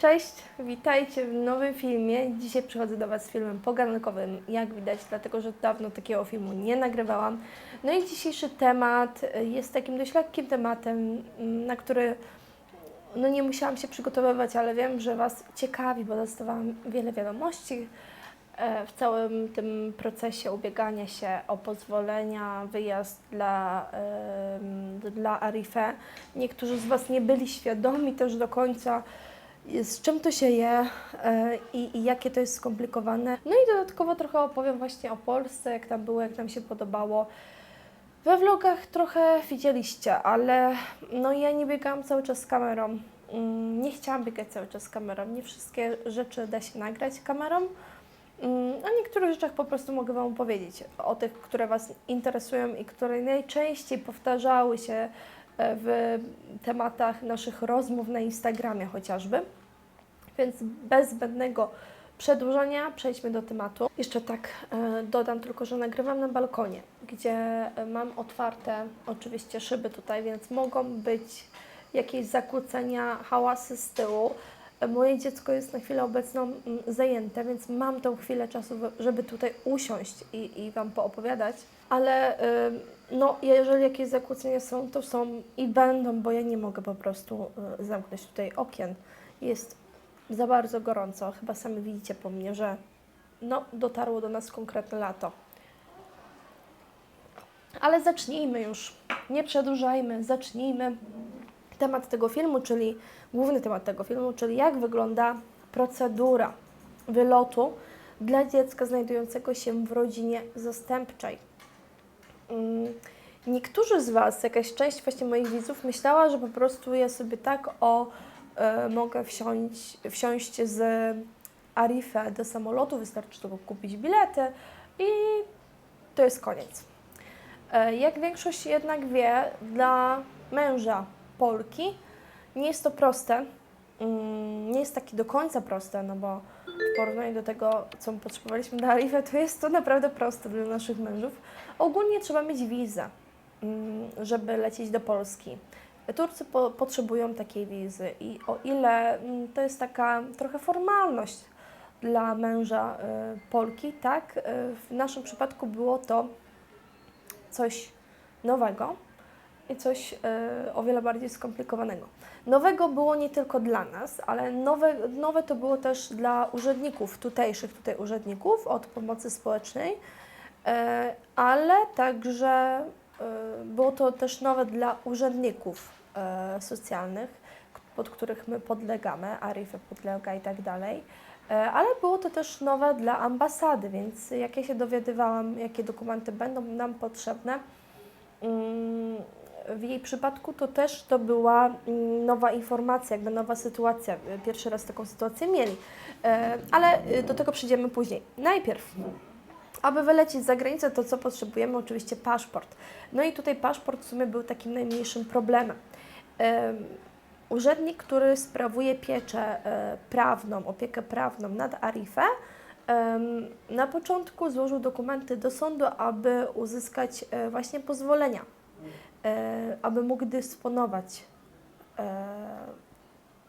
Cześć, witajcie w nowym filmie. Dzisiaj przychodzę do Was z filmem pogankowym, jak widać, dlatego że dawno takiego filmu nie nagrywałam. No i dzisiejszy temat jest takim dość lekkim tematem, na który no nie musiałam się przygotowywać, ale wiem, że Was ciekawi, bo dostawałam wiele wiadomości e, w całym tym procesie ubiegania się o pozwolenia, wyjazd dla, dla Arife. Niektórzy z Was nie byli świadomi też do końca, z czym to się je e, i, i jakie to jest skomplikowane. No i dodatkowo trochę opowiem właśnie o Polsce, jak tam było, jak nam się podobało. We vlogach trochę widzieliście, ale no ja nie biegałam cały czas z kamerą. Mm, Nie chciałam biegać cały czas z kamerą. Nie wszystkie rzeczy da się nagrać kamerą. Mm, O niektórych rzeczach po prostu mogę Wam powiedzieć. O tych, które Was interesują i które najczęściej powtarzały się e, w tematach naszych rozmów na Instagramie chociażby. Więc bez zbędnego przedłużania przejdźmy do tematu. Jeszcze tak e, dodam tylko, że nagrywam na balkonie, gdzie e, mam otwarte oczywiście szyby tutaj, więc mogą być jakieś zakłócenia, hałasy z tyłu. E, Moje dziecko jest na chwilę obecną mm, zajęte, więc mam tą chwilę czasu, żeby tutaj usiąść i, i Wam poopowiadać. Ale no, jeżeli jakieś zakłócenia są, to są i będą, bo ja nie mogę po prostu zamknąć tutaj okien. Jest za bardzo gorąco. Chyba sami widzicie po mnie, że no, dotarło do nas konkretne lato. Ale zacznijmy już. Nie przedłużajmy, zacznijmy. Temat tego filmu, czyli główny temat tego filmu, czyli jak wygląda procedura wylotu dla dziecka znajdującego się w rodzinie zastępczej. Mm, Niektórzy z Was, jakaś część właśnie moich widzów myślała, że po prostu ja sobie tak o mogę wsiąść, wsiąść z Arife do samolotu, wystarczy tylko kupić bilety i to jest koniec. E, Jak większość jednak wie, dla męża Polki nie jest to proste. Mm, Nie jest taki do końca proste, no bo w porównaniu do tego, co potrzebowaliśmy do Arife, to jest to naprawdę proste dla naszych mężów. Ogólnie trzeba mieć wizę, mm, żeby lecieć do Polski. Turcy po, potrzebują takiej wizy i o ile mm, to jest taka trochę formalność dla męża y, Polki, tak, y, w naszym przypadku było to coś nowego i coś y, o wiele bardziej skomplikowanego. Nowego było nie tylko dla nas, ale nowe, nowe to było też dla urzędników, tutejszych tutaj urzędników od pomocy społecznej, ale także było to też nowe dla urzędników socjalnych, k- pod których my podlegamy, Arife podlega i tak dalej. E, Ale było to też nowe dla ambasady, więc jak ja się dowiadywałam, jakie dokumenty będą nam potrzebne, mm, w jej przypadku to też to była mm, nowa informacja, jakby nowa sytuacja. Pierwszy raz taką sytuację mieli. E, Ale do tego przyjdziemy później. Najpierw, aby wylecieć za granicę, to co potrzebujemy? Oczywiście paszport. No i tutaj paszport w sumie był takim najmniejszym problemem. Urzędnik, który sprawuje pieczę e, prawną, opiekę prawną nad Arife, em, na początku złożył dokumenty do sądu, aby uzyskać e, właśnie pozwolenia, e, aby mógł dysponować,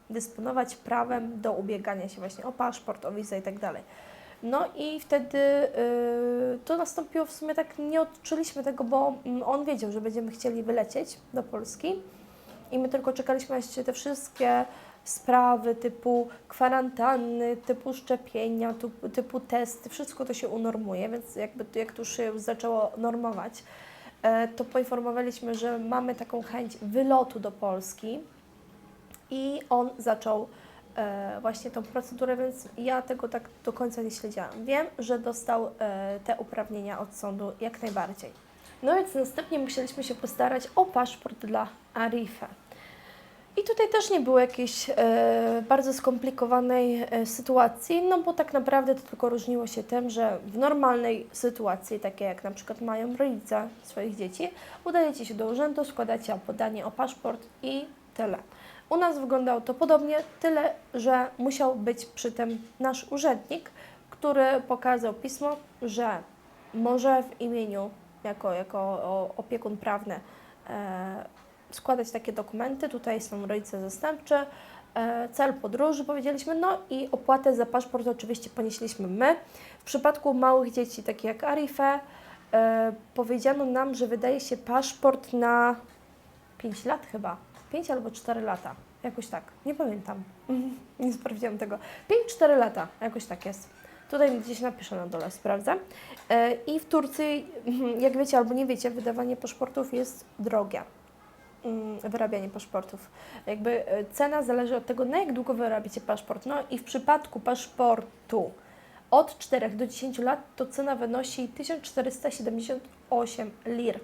dysponować prawem do ubiegania się właśnie o paszport, o wizę i tak. No i wtedy y, to nastąpiło w sumie tak, nie odczuliśmy tego, bo mm, on wiedział, że będziemy chcieli wylecieć do Polski i my tylko czekaliśmy, aż się te wszystkie sprawy typu kwarantanny, typu szczepienia, typu, testy, wszystko to się unormuje, więc jakby jak to się zaczęło normować, e, to poinformowaliśmy, że mamy taką chęć wylotu do Polski i on zaczął e, właśnie tą procedurę, więc ja tego tak do końca nie śledziłam. Wiem, że dostał e, te uprawnienia od sądu jak najbardziej. No więc następnie musieliśmy się postarać o paszport dla Arife. I tutaj też nie było jakiejś e, bardzo skomplikowanej e, sytuacji, no bo tak naprawdę to tylko różniło się tym, że w normalnej sytuacji, takiej jak na przykład mają rodzice swoich dzieci, udajecie się do urzędu, składacie podanie o paszport i tyle. U nas wyglądało to podobnie, tyle, że musiał być przy tym nasz urzędnik, który pokazał pismo, że może w imieniu, jako, jako opiekun prawny, e, składać takie dokumenty. Tutaj są rodzice zastępczy, e, cel podróży powiedzieliśmy, no i opłatę za paszport oczywiście ponieśliśmy my. W przypadku małych dzieci, takich jak Arife, powiedziano nam, że wydaje się paszport na 5 lat chyba, 5 albo 4 lata, jakoś tak, nie pamiętam, nie sprawdziłam tego. 5-4 lata, jakoś tak jest. Tutaj gdzieś napiszę na dole, sprawdzę. E, I w Turcji, jak wiecie albo nie wiecie, wydawanie paszportów jest drogie. Mm, Wyrabianie paszportów. Jakby e, cena zależy od tego, na jak długo wyrabiacie paszport. No i w przypadku paszportu od 4 do 10 lat to cena wynosi 1478 lir.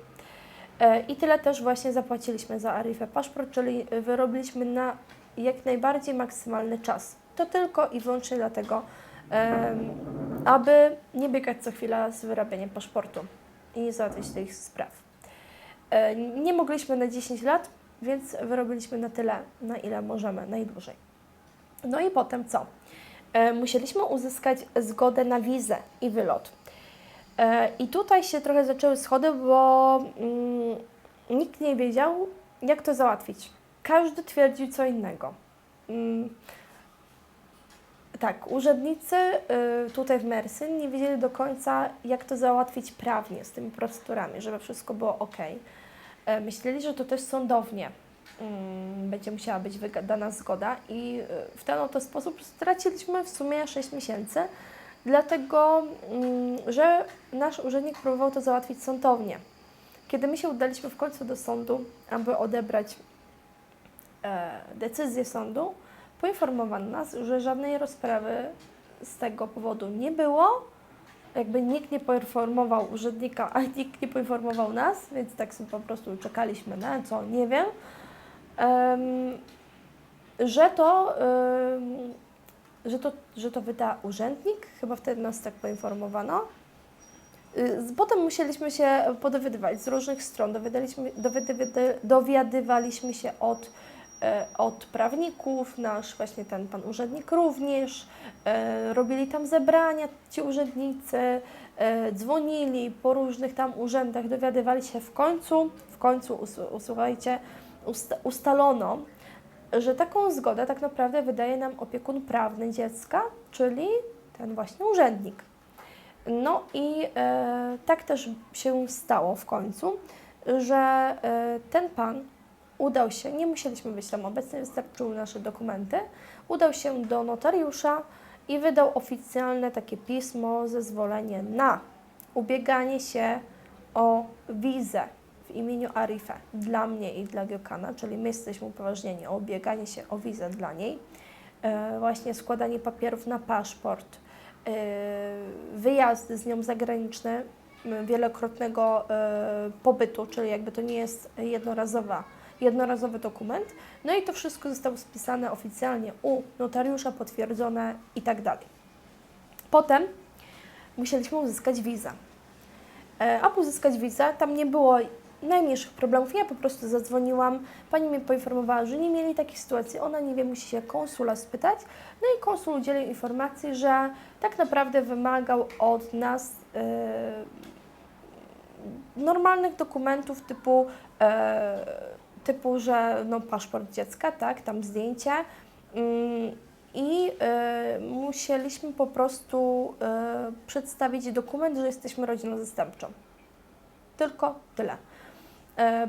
E, I tyle też właśnie zapłaciliśmy za Arifę paszport, czyli wyrobiliśmy na jak najbardziej maksymalny czas. To tylko i wyłącznie dlatego, aby nie biegać co chwila z wyrabianiem paszportu i nie załatwiać tych spraw. E, Nie mogliśmy na 10 lat, więc wyrobiliśmy na tyle, na ile możemy, najdłużej. No i potem co? E, Musieliśmy uzyskać zgodę na wizę i wylot. E, I tutaj się trochę zaczęły schody, bo mm, nikt nie wiedział, jak to załatwić. Każdy twierdził co innego. Tak, urzędnicy y, tutaj w Mersyn nie wiedzieli do końca, jak to załatwić prawnie z tymi procedurami, żeby wszystko było ok. E, Myśleli, że to też sądownie mm, będzie musiała być wydana zgoda i y, w ten oto sposób straciliśmy w sumie 6 miesięcy, dlatego, mm, że nasz urzędnik próbował to załatwić sądownie. Kiedy my się udaliśmy w końcu do sądu, aby odebrać e, decyzję sądu, poinformowano nas, że żadnej rozprawy z tego powodu nie było. Jakby nikt nie poinformował urzędnika, a nikt nie poinformował nas, więc tak sobie po prostu czekaliśmy na co, nie wiem. Em, że to, em, że to, że to wyda urzędnik, chyba wtedy nas tak poinformowano. Y, Potem musieliśmy się podowiadywać z różnych stron. Dowiadywy- dowiadywaliśmy się od, od prawników, nasz właśnie ten pan urzędnik również. E, Robili tam zebrania ci urzędnicy, e, dzwonili po różnych tam urzędach, dowiadywali się w końcu, w końcu, us- usłuchajcie, usta- ustalono, że taką zgodę tak naprawdę wydaje nam opiekun prawny dziecka, czyli ten właśnie urzędnik. No i e, tak też się stało w końcu, że e, ten pan udał się, nie musieliśmy być tam obecni, wystarczyły nasze dokumenty, udał się do notariusza i wydał oficjalne takie pismo, zezwolenie na ubieganie się o wizę w imieniu Arife dla mnie i dla Giokana, czyli my jesteśmy upoważnieni o ubieganie się o wizę dla niej, e, właśnie składanie papierów na paszport, e, wyjazdy z nią zagraniczne, wielokrotnego e, pobytu, czyli jakby to nie jest jednorazowa, jednorazowy dokument. No i to wszystko zostało spisane oficjalnie u notariusza, potwierdzone i tak dalej. Potem musieliśmy uzyskać wizę. E, Aby uzyskać wizę, tam nie było najmniejszych problemów. Ja po prostu zadzwoniłam, pani mnie poinformowała, że nie mieli takiej sytuacji. Ona nie wie, musi się konsula spytać. No i konsul udzielił informacji, że tak naprawdę wymagał od nas e, normalnych dokumentów typu, e, typu że no, paszport dziecka, tak, tam zdjęcie. Mm, I e, musieliśmy po prostu e, przedstawić dokument, że jesteśmy rodziną zastępczą. Tylko tyle. E,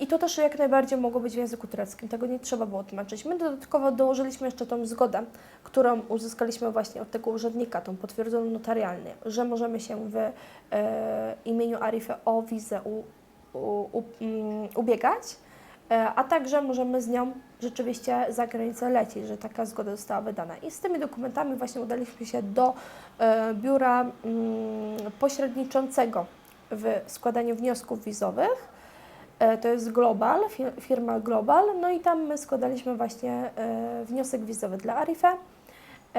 I to też jak najbardziej mogło być w języku tureckim, tego nie trzeba było tłumaczyć. My dodatkowo dołożyliśmy jeszcze tą zgodę, którą uzyskaliśmy właśnie od tego urzędnika, tą potwierdzoną notarialnie, że możemy się w e, imieniu Arify o wizę u, u, u, mm, ubiegać, a także możemy z nią rzeczywiście za granicę lecieć, że taka zgoda została wydana. I z tymi dokumentami właśnie udaliśmy się do e, biura mm, pośredniczącego w składaniu wniosków wizowych. E, To jest Global, fir- firma Global. No i tam my składaliśmy właśnie e, wniosek wizowy dla Arife.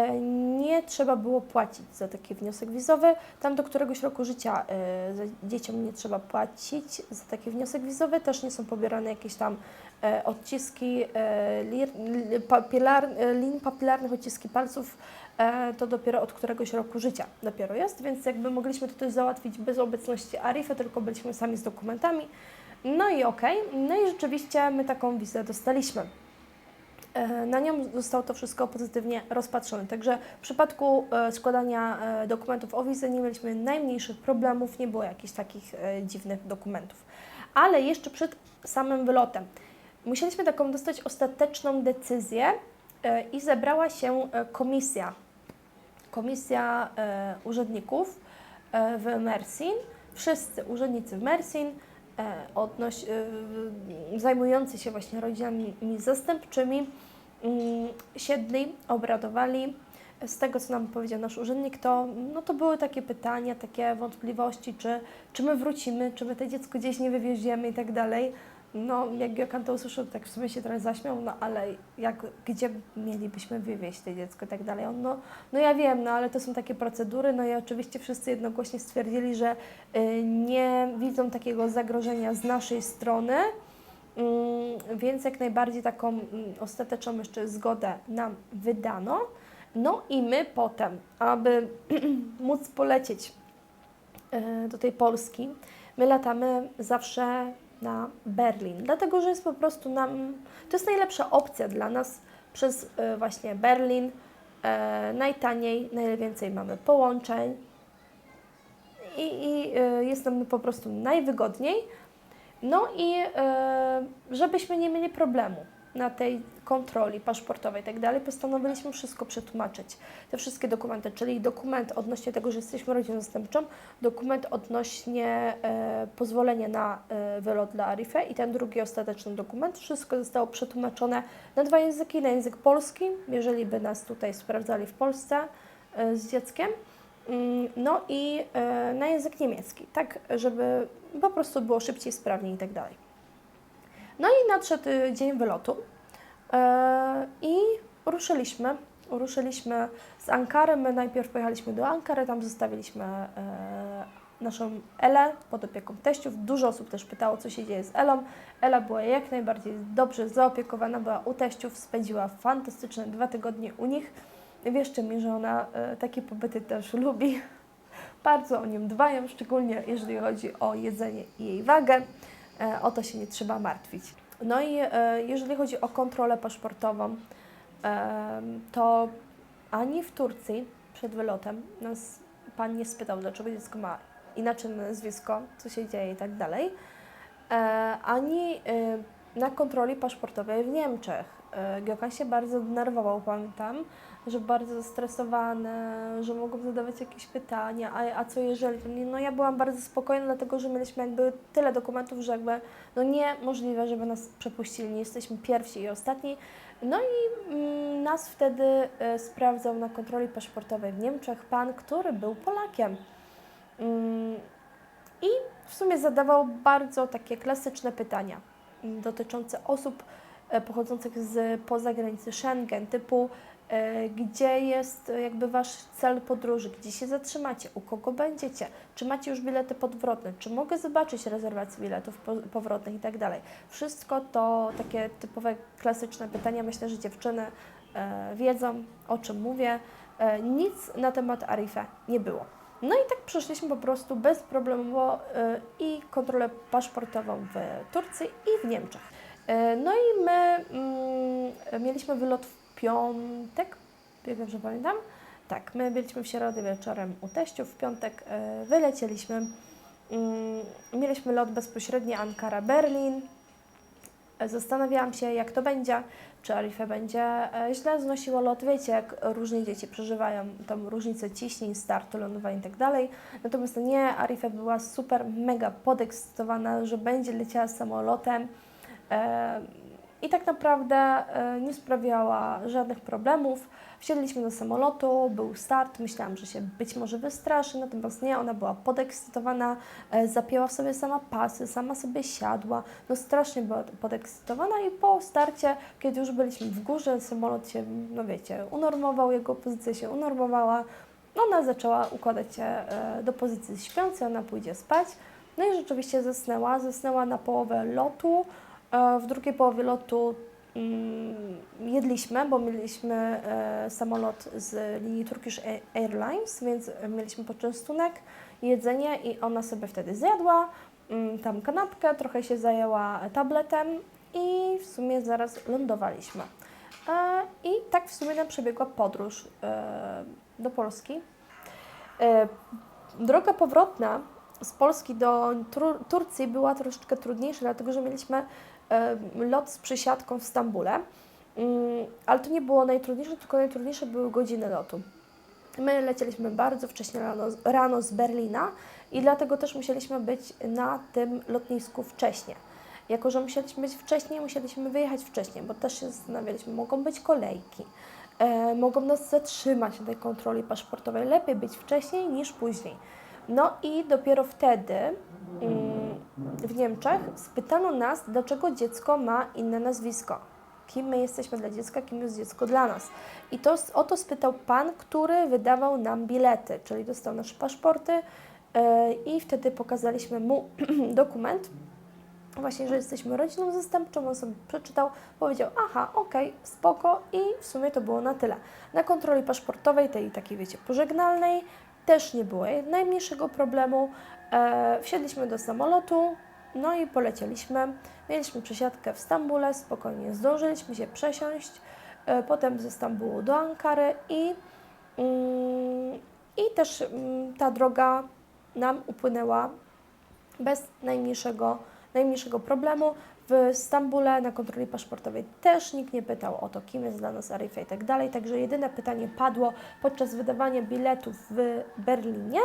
E, Nie trzeba było płacić za taki wniosek wizowy. Tam do któregoś roku życia e, dzieciom nie trzeba płacić za taki wniosek wizowy. Też nie są pobierane jakieś tam e, odciski lir, li- papilar, linii papilarnych, odciski palców. To dopiero od któregoś roku życia dopiero jest, więc jakby mogliśmy to też załatwić bez obecności Arify, tylko byliśmy sami z dokumentami. No i okej, no i rzeczywiście my taką wizę dostaliśmy. E, na nią zostało to wszystko pozytywnie rozpatrzone. Także w przypadku e, składania e, dokumentów o wizę nie mieliśmy najmniejszych problemów, nie było jakichś takich dziwnych dokumentów. Ale jeszcze przed samym wylotem musieliśmy taką dostać ostateczną decyzję i zebrała się komisja, komisja urzędników w Mersin, wszyscy urzędnicy w Mersin, odnoś, zajmujący się właśnie rodzinami zastępczymi, siedli, obradowali. Z tego, co nam powiedział nasz urzędnik, to, no to były takie pytania, takie wątpliwości, czy, czy my wrócimy, czy my to dziecko gdzieś nie wywieziemy i tak dalej. No, jak Jokan to usłyszał, tak w sumie się trochę zaśmiał, no ale jak, gdzie mielibyśmy wywieźć to dziecko i tak dalej. On, no, no ja wiem, no ale to są takie procedury, no i oczywiście wszyscy jednogłośnie stwierdzili, że y, nie widzą takiego zagrożenia z naszej strony, więc jak najbardziej taką mm, ostateczną jeszcze zgodę nam wydano. No i my potem, aby móc polecieć e, do tej Polski, my latamy zawsze na Berlin, dlatego że jest po prostu nam, to jest najlepsza opcja dla nas przez e, właśnie Berlin, e, najtaniej, najwięcej mamy połączeń i, i jest nam po prostu najwygodniej. No i e, żebyśmy nie mieli problemu na tej kontroli paszportowej i tak dalej, postanowiliśmy wszystko przetłumaczyć. Te wszystkie dokumenty, czyli dokument odnośnie tego, że jesteśmy rodziną zastępczą, dokument odnośnie e, pozwolenia na e, wylot dla Arife i ten drugi ostateczny dokument. Wszystko zostało przetłumaczone na dwa języki, na język polski, jeżeli by nas tutaj sprawdzali w Polsce e, z dzieckiem, Mm, no i e, na język niemiecki, tak żeby po prostu było szybciej, sprawniej i tak dalej. No i nadszedł y, dzień wylotu e, i ruszyliśmy. Ruszyliśmy z Ankary. My najpierw pojechaliśmy do Ankary, tam zostawiliśmy e, naszą Elę pod opieką teściów. Dużo osób też pytało, co się dzieje z Elą. Ela była jak najbardziej dobrze zaopiekowana, była u teściów, spędziła fantastyczne dwa tygodnie u nich. Wierzcie mi, że ona e, takie pobyty też lubi. Bardzo o nią dbają, szczególnie jeżeli chodzi o jedzenie i jej wagę. E, O to się nie trzeba martwić. No i e, jeżeli chodzi o kontrolę paszportową, em, to ani w Turcji przed wylotem nas pan nie spytał, dlaczego dziecko ma inaczej nazwisko, co się dzieje i tak dalej, E, ani e, na kontroli paszportowej w Niemczech. E, Giokan się bardzo denerwował, pamiętam, że bardzo zestresowany, że mogą zadawać jakieś pytania, a, a co jeżeli? No ja byłam bardzo spokojna, dlatego że mieliśmy jakby tyle dokumentów, że jakby no niemożliwe, żeby nas przepuścili, nie jesteśmy pierwsi i ostatni. No i mm, nas wtedy e, sprawdzał na kontroli paszportowej w Niemczech pan, który był Polakiem. Mm, I w sumie zadawał bardzo takie klasyczne pytania mm, dotyczące osób e, pochodzących z poza granicy Schengen, typu gdzie jest e, jakby Wasz cel podróży, gdzie się zatrzymacie, u kogo będziecie, czy macie już bilety podwrotne, czy mogę zobaczyć rezerwację biletów po- powrotnych i tak dalej. Wszystko to takie typowe, klasyczne pytania. Myślę, że dziewczyny e, wiedzą, o czym mówię. E, nic na temat Arife nie było. No i tak przeszliśmy po prostu bezproblemowo e, i kontrolę paszportową w Turcji i w Niemczech. E, No i my mm, mieliśmy wylot w piątek, jak dobrze pamiętam. Tak, my byliśmy w środę wieczorem u teściów, w piątek e, wylecieliśmy. Mm, Mieliśmy lot bezpośredni Ankara-Berlin. E, Zastanawiałam się, jak to będzie, czy Arife będzie e, źle znosiło lot. Wiecie, jak różnie dzieci przeżywają tą różnicę ciśnień, startu, lądowania i tak. Natomiast nie, Arife była super, mega podekscytowana, że będzie leciała samolotem. I tak naprawdę e, nie sprawiała żadnych problemów. Wsiedliśmy do samolotu, był start, myślałam, że się być może wystraszy, natomiast nie, ona była podekscytowana, e, zapięła w sobie sama pasy, sama sobie siadła, no strasznie była podekscytowana i po starcie, kiedy już byliśmy w górze, samolot się, no wiecie, unormował, jego pozycja się unormowała, ona zaczęła układać się e, do pozycji śpiącej, ona pójdzie spać, no i rzeczywiście zasnęła, zasnęła na połowę lotu, W drugiej połowie lotu mm, jedliśmy, bo mieliśmy e, samolot z linii Turkish Airlines, więc mieliśmy poczęstunek, jedzenie i ona sobie wtedy zjadła mm, tam kanapkę, trochę się zajęła tabletem i w sumie zaraz lądowaliśmy. E, I tak w sumie nam przebiegła podróż e, do Polski. E, Droga powrotna z Polski do Tur- Turcji była troszeczkę trudniejsza, dlatego że mieliśmy e, lot z przysiadką w Stambule. Mm, Ale to nie było najtrudniejsze, tylko najtrudniejsze były godziny lotu. My lecieliśmy bardzo wcześnie rano, rano z Berlina i dlatego też musieliśmy być na tym lotnisku wcześniej. Jako, że musieliśmy być wcześniej, musieliśmy wyjechać wcześniej, bo też się zastanawialiśmy, mogą być kolejki, e, mogą nas zatrzymać na tej kontroli paszportowej. Lepiej być wcześniej niż później. No i dopiero wtedy mm, w Niemczech spytano nas, dlaczego dziecko ma inne nazwisko. Kim my jesteśmy dla dziecka, kim jest dziecko dla nas. I to, o to spytał pan, który wydawał nam bilety, czyli dostał nasze paszporty e, i wtedy pokazaliśmy mu dokument, właśnie, że jesteśmy rodziną zastępczą, on sobie przeczytał, powiedział, aha, okej, spoko i w sumie to było na tyle. Na kontroli paszportowej, tej takiej, wiecie, pożegnalnej, też nie było najmniejszego problemu. E, wsiedliśmy do samolotu, no i polecieliśmy. Mieliśmy przesiadkę w Stambule, spokojnie zdążyliśmy się przesiąść, e, potem ze Stambułu do Ankary i, mm, i też mm, ta droga nam upłynęła bez najmniejszego, najmniejszego problemu. W Stambule na kontroli paszportowej też nikt nie pytał o to, kim jest dla nas Arifa i tak dalej. Także jedyne pytanie padło podczas wydawania biletów w Berlinie.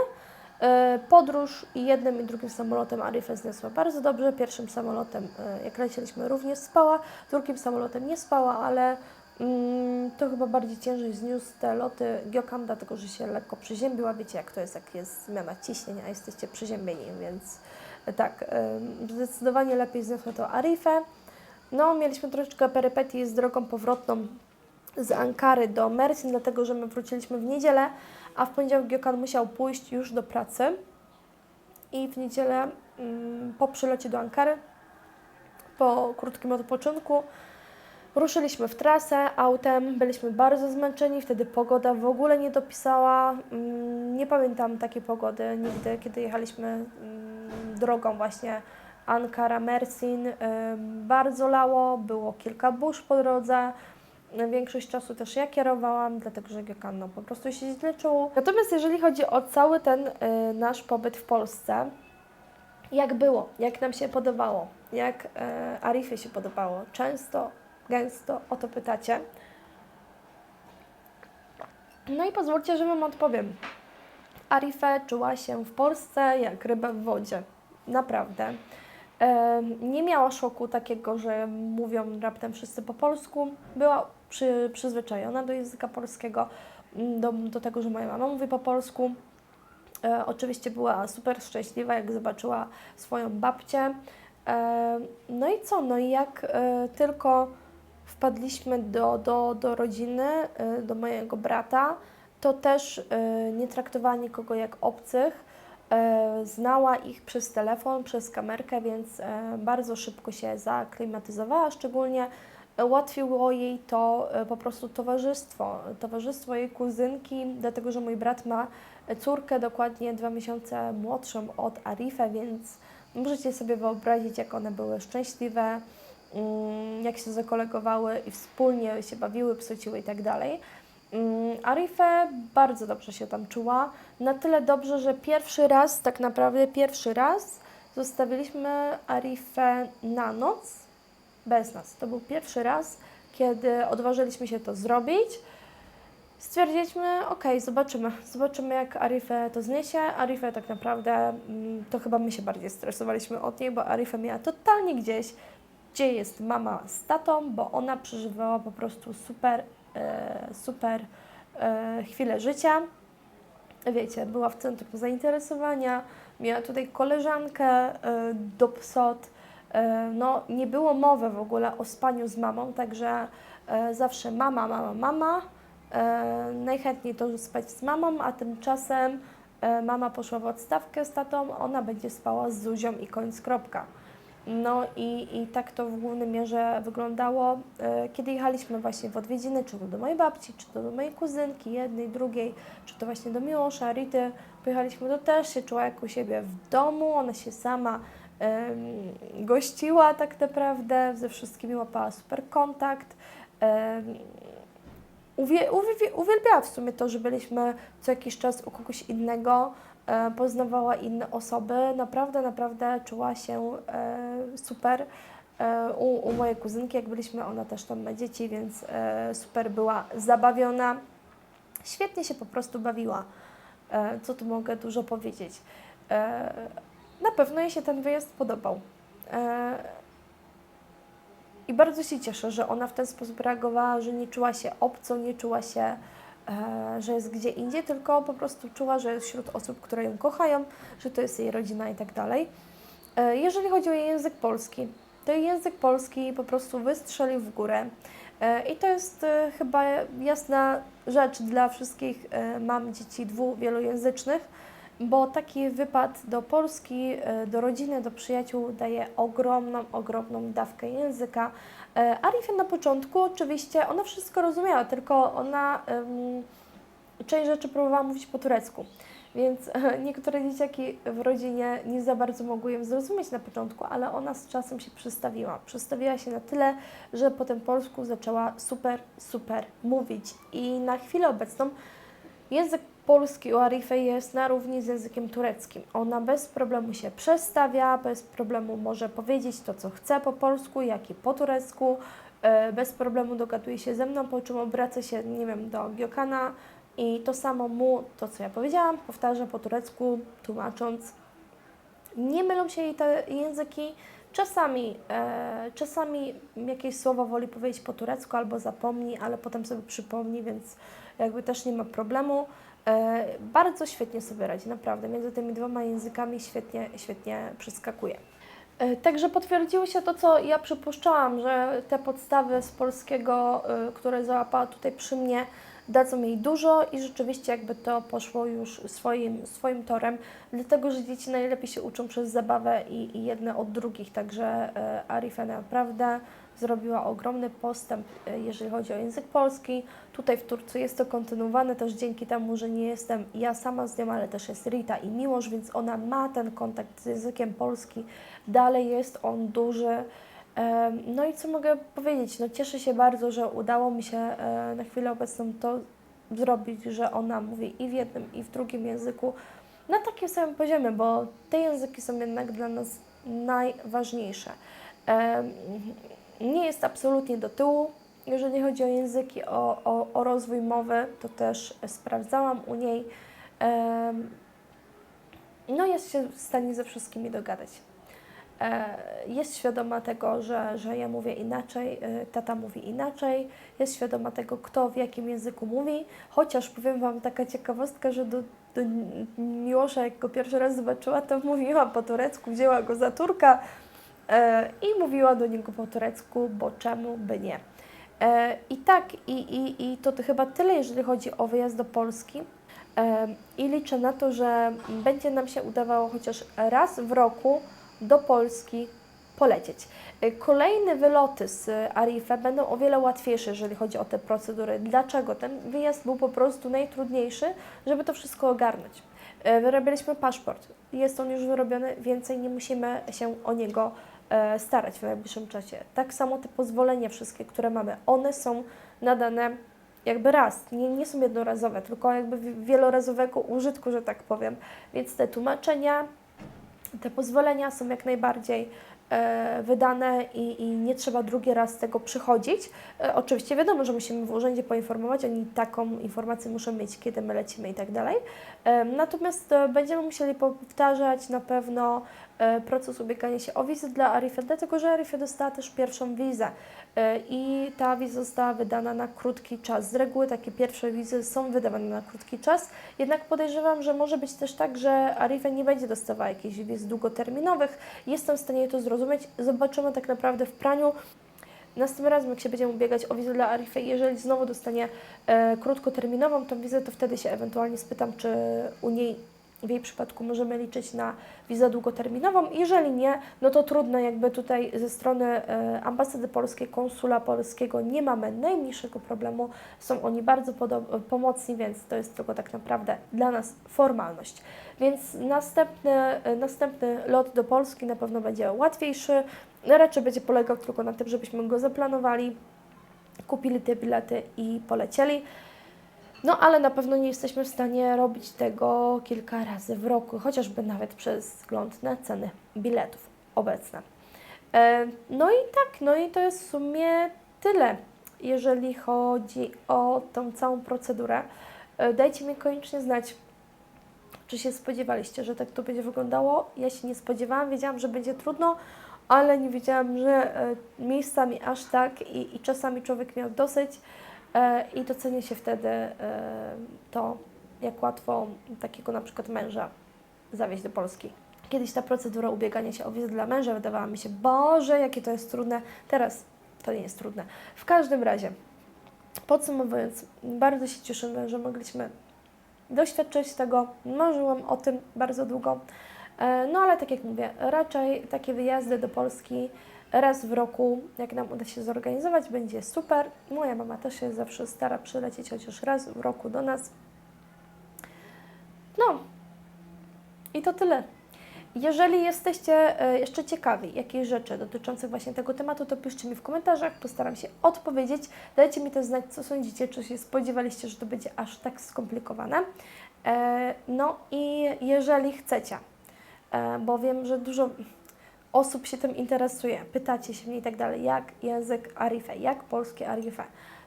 E, Podróż i jednym i drugim samolotem Arifa zniosła bardzo dobrze. Pierwszym samolotem, e, jak lecieliśmy, również spała, drugim samolotem nie spała, ale mm, to chyba bardziej ciężej zniósł te loty Giokam, dlatego że się lekko przyziębiła. Wiecie, jak to jest, jak jest zmiana ciśnienia, jesteście przyziębieni, więc tak, e, zdecydowanie lepiej zniosła to Arifę. No, mieliśmy troszeczkę perypetii z drogą powrotną z Ankary do Mersin, dlatego że my wróciliśmy w niedzielę, a w poniedziałek Giokan musiał pójść już do pracy. I w niedzielę mm, po przylocie do Ankary, po krótkim odpoczynku, ruszyliśmy w trasę autem, byliśmy bardzo zmęczeni, wtedy pogoda w ogóle nie dopisała, mm, nie pamiętam takiej pogody nigdy, kiedy jechaliśmy mm, drogą właśnie Ankara-Mersin, bardzo lało, było kilka burz po drodze, Większość czasu też ja kierowałam, dlatego że no, po prostu się źle czuł. Natomiast jeżeli chodzi o cały ten y, nasz pobyt w Polsce, jak było, jak nam się podobało, jak y, Arifie się podobało, często, gęsto o to pytacie. No i pozwólcie, że Wam odpowiem. Arife czuła się w Polsce jak ryba w wodzie. Naprawdę. Nie miała szoku takiego, że mówią raptem wszyscy po polsku. Była przy, przyzwyczajona do języka polskiego, m, do, do tego, że moja mama mówi po polsku. E, oczywiście była super szczęśliwa, jak zobaczyła swoją babcię. E, no i co? No i jak e, tylko wpadliśmy do, do, do rodziny, e, do mojego brata, to też e, nie traktowała nikogo jak obcych. E, Znała ich przez telefon, przez kamerkę, więc e, bardzo szybko się zaklimatyzowała. Szczególnie ułatwiło jej to e, po prostu towarzystwo. Towarzystwo jej kuzynki, dlatego że mój brat ma córkę dokładnie dwa miesiące młodszą od Arifę, więc możecie sobie wyobrazić, jak one były szczęśliwe, mm, jak się zakolegowały i wspólnie się bawiły, psociły i tak. Mm, Arifę bardzo dobrze się tam czuła. Na tyle dobrze, że pierwszy raz, tak naprawdę pierwszy raz, zostawiliśmy Arifę na noc bez nas. To był pierwszy raz, kiedy odważyliśmy się to zrobić. Stwierdziliśmy, ok, zobaczymy, zobaczymy jak Arifę to zniesie. Arifę tak naprawdę, mm, to chyba my się bardziej stresowaliśmy od niej, bo Arifę miała totalnie gdzieś, gdzie jest mama z tatą, bo ona przeżywała po prostu super, e, super e, chwilę życia. Wiecie, była w centrum zainteresowania, miała tutaj koleżankę e, do psot. E, no, nie było mowy w ogóle o spaniu z mamą, także e, zawsze mama, mama, mama. E, najchętniej to spać z mamą, a tymczasem mama poszła w odstawkę z tatą, ona będzie spała z Zuzią i koniec kropka. No i, i tak to w głównej mierze wyglądało, kiedy jechaliśmy właśnie w odwiedziny, czy to do mojej babci, czy to do mojej kuzynki, jednej, drugiej, czy to właśnie do Miłosza, Rity. Pojechaliśmy, to też się czuła jak u siebie w domu, ona się sama gościła tak naprawdę, ze wszystkimi łapała super kontakt. uwielbiała w sumie to, że byliśmy co jakiś czas u kogoś innego, e, poznawała inne osoby. Naprawdę, naprawdę czuła się e, super. E, u, u mojej kuzynki, jak byliśmy, ona też tam ma dzieci, więc super była zabawiona. Świetnie się po prostu bawiła. Co tu mogę dużo powiedzieć? Na pewno jej się ten wyjazd podobał. E, I bardzo się cieszę, że ona w ten sposób reagowała, że nie czuła się obco, nie czuła się, e, że jest gdzie indziej, tylko po prostu czuła, że jest wśród osób, które ją kochają, że to jest jej rodzina i tak dalej. E, Jeżeli chodzi o jej język polski, to jej język polski po prostu wystrzelił w górę. I to jest chyba jasna rzecz dla wszystkich mam dzieci dwu wielojęzycznych, bo taki wypad do Polski, e, do rodziny, do przyjaciół daje ogromną, ogromną dawkę języka. E, Arifia na początku oczywiście, ona wszystko rozumiała, tylko ona em, część rzeczy próbowała mówić po turecku. Więc e, niektóre dzieciaki w rodzinie nie za bardzo mogły ją zrozumieć na początku, ale ona z czasem się przystawiła. Przystawiła się na tyle, że po tym polsku zaczęła super, super mówić. I na chwilę obecną język polski u Arify jest na równi z językiem tureckim. Ona bez problemu się przestawia, bez problemu może powiedzieć to, co chce po polsku, jak i po turecku. E, Bez problemu dogaduje się ze mną, po czym obraca się, nie wiem, do Giokana i to samo mu, to co ja powiedziałam, powtarza po turecku, tłumacząc. Nie mylą się jej te języki. Czasami, e, czasami jakieś słowo woli powiedzieć po turecku albo zapomni, ale potem sobie przypomni, więc jakby też nie ma problemu. E, bardzo świetnie sobie radzi, naprawdę. Między tymi dwoma językami świetnie, świetnie przeskakuje. E, Także potwierdziło się to, co ja przypuszczałam, że te podstawy z polskiego, e, które załapała tutaj przy mnie, dadzą jej dużo i rzeczywiście jakby to poszło już swoim, swoim torem, dlatego że dzieci najlepiej się uczą przez zabawę i, i jedne od drugich, także Arifa naprawdę zrobiła ogromny postęp, e, jeżeli chodzi o język polski. Tutaj w Turcji jest to kontynuowane też dzięki temu, że nie jestem ja sama z nią, ale też jest Rita i Miłosz, więc ona ma ten kontakt z językiem polski. Dalej jest on duży. No i co mogę powiedzieć? No cieszę się bardzo, że udało mi się e, na chwilę obecną to zrobić, że ona mówi i w jednym, i w drugim języku na takim samym poziomie, bo te języki są jednak dla nas najważniejsze. Nie jest absolutnie do tyłu, jeżeli chodzi o języki, o, o, o rozwój mowy, to też sprawdzałam u niej. No jest się w stanie ze wszystkimi dogadać. E, jest świadoma tego, że, że ja mówię inaczej, e, tata mówi inaczej, jest świadoma tego, kto w jakim języku mówi, chociaż powiem Wam taka ciekawostka, że do, do Miłosza, jak go pierwszy raz zobaczyła, to mówiła po turecku, wzięła go za Turka e, i mówiła do niego po turecku, bo czemu by nie. E, I tak, i, i, i to chyba tyle, jeżeli chodzi o wyjazd do Polski. E, I liczę na to, że będzie nam się udawało chociaż raz w roku do Polski polecieć. Kolejne wyloty z Arife będą o wiele łatwiejsze, jeżeli chodzi o te procedury. Dlaczego? Ten wyjazd był po prostu najtrudniejszy, żeby to wszystko ogarnąć. Y, Wyrabialiśmy paszport. Jest on już wyrobiony, więcej nie musimy się o niego e, starać w najbliższym czasie. Tak samo te pozwolenia wszystkie, które mamy, one są nadane jakby raz, nie, nie są jednorazowe, tylko jakby wi- wielorazowego użytku, że tak powiem. Więc te tłumaczenia, te pozwolenia są jak najbardziej e, wydane i, i nie trzeba drugi raz tego przychodzić. E, oczywiście wiadomo, że musimy w urzędzie poinformować, oni taką informację muszą mieć, kiedy my lecimy i tak dalej. E, natomiast e, będziemy musieli powtarzać na pewno e, proces ubiegania się o wizę dla Arify, dlatego że Arify dostała też pierwszą wizę e, i ta wiza została wydana na krótki czas. Z reguły takie pierwsze wizy są wydawane na krótki czas, jednak podejrzewam, że może być też tak, że Arifa nie będzie dostawała jakichś wiz długoterminowych. Jestem w stanie to zrozumieć. Zobaczymy tak naprawdę w praniu. Następnym razem, jak się będziemy ubiegać o wizę dla Arify, jeżeli znowu dostanie e, krótkoterminową tą wizę, to wtedy się ewentualnie spytam, czy u niej w jej przypadku możemy liczyć na wizę długoterminową. Jeżeli nie, no to trudno, jakby tutaj ze strony e, ambasady polskiej, konsula polskiego nie mamy najmniejszego problemu. Są oni bardzo pomocni, więc to jest tylko tak naprawdę dla nas formalność. Więc następny, e, następny lot do Polski na pewno będzie łatwiejszy. Raczej będzie polegał tylko na tym, żebyśmy go zaplanowali kupili te bilety i polecieli. No ale na pewno nie jesteśmy w stanie robić tego kilka razy w roku, chociażby nawet przez wzgląd na ceny biletów obecne. E, No i tak, no i to jest w sumie tyle, jeżeli chodzi o tą całą procedurę. E, Dajcie mi koniecznie znać, czy się spodziewaliście, że tak to będzie wyglądało. Ja się nie spodziewałam, wiedziałam, że będzie trudno, ale nie wiedziałam, że e, miejscami aż tak i, i czasami człowiek miał dosyć i docenia się wtedy e, to, jak łatwo takiego na przykład męża zawieźć do Polski. Kiedyś ta procedura ubiegania się o wizę dla męża wydawała mi się, Boże, jakie to jest trudne. Teraz to nie jest trudne. W każdym razie, podsumowując, bardzo się cieszymy, że mogliśmy doświadczyć tego. Marzyłam o tym bardzo długo. E, No ale tak jak mówię, raczej takie wyjazdy do Polski raz w roku, jak nam uda się zorganizować, będzie super. Moja mama też się zawsze stara przylecieć chociaż raz w roku do nas. No i to tyle. Jeżeli jesteście e, jeszcze ciekawi jakichś rzeczy dotyczących właśnie tego tematu, to piszcie mi w komentarzach, postaram się odpowiedzieć. Dajcie mi też znać, co sądzicie, czy się spodziewaliście, że to będzie aż tak skomplikowane. E, No i jeżeli chcecie, e, bo wiem, że dużo osób się tym interesuje, pytacie się mnie i tak dalej, jak język Arife, jak polskie Arife,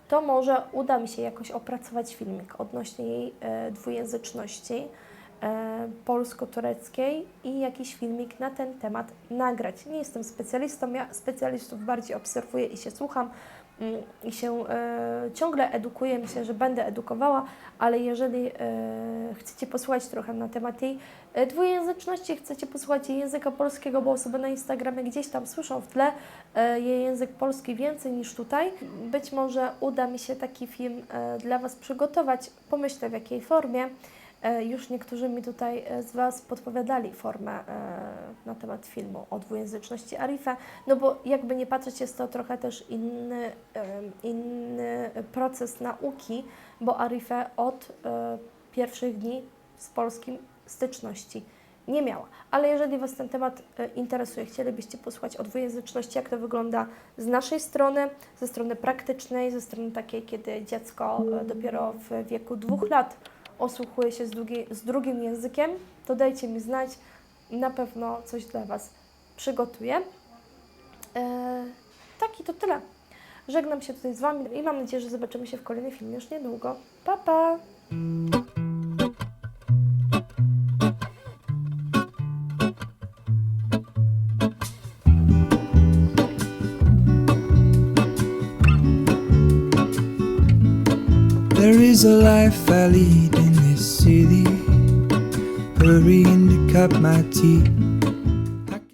to może uda mi się jakoś opracować filmik odnośnie jej e, dwujęzyczności e, polsko-tureckiej i jakiś filmik na ten temat nagrać. Nie jestem specjalistą, ja specjalistów bardziej obserwuję i się słucham i się e, ciągle edukuję, myślę, że będę edukowała, ale jeżeli e, chcecie posłuchać trochę na temat jej e, dwujęzyczności, chcecie posłuchać jej języka polskiego, bo osoby na Instagramie gdzieś tam słyszą w tle jej język polski więcej niż tutaj, być może uda mi się taki film dla Was przygotować, pomyślę w jakiej formie. E, Już niektórzy mi tutaj e, z Was podpowiadali formę e, na temat filmu o dwujęzyczności Arife, no bo jakby nie patrzeć, jest to trochę też inny, inny proces nauki, bo Arife od pierwszych dni z polskim styczności nie miała. Ale jeżeli Was ten temat interesuje, chcielibyście posłuchać o dwujęzyczności, jak to wygląda z naszej strony, ze strony praktycznej, ze strony takiej, kiedy dziecko dopiero w wieku dwóch lat osłuchuje się z, drugi, z drugim językiem, to dajcie mi znać. Na pewno coś dla Was przygotuję. E, tak i to tyle. Żegnam się tutaj z Wami i mam nadzieję, że zobaczymy się w kolejnym filmie już niedługo. Pa, pa! There is a life I lead city, hurrying to cut my teeth.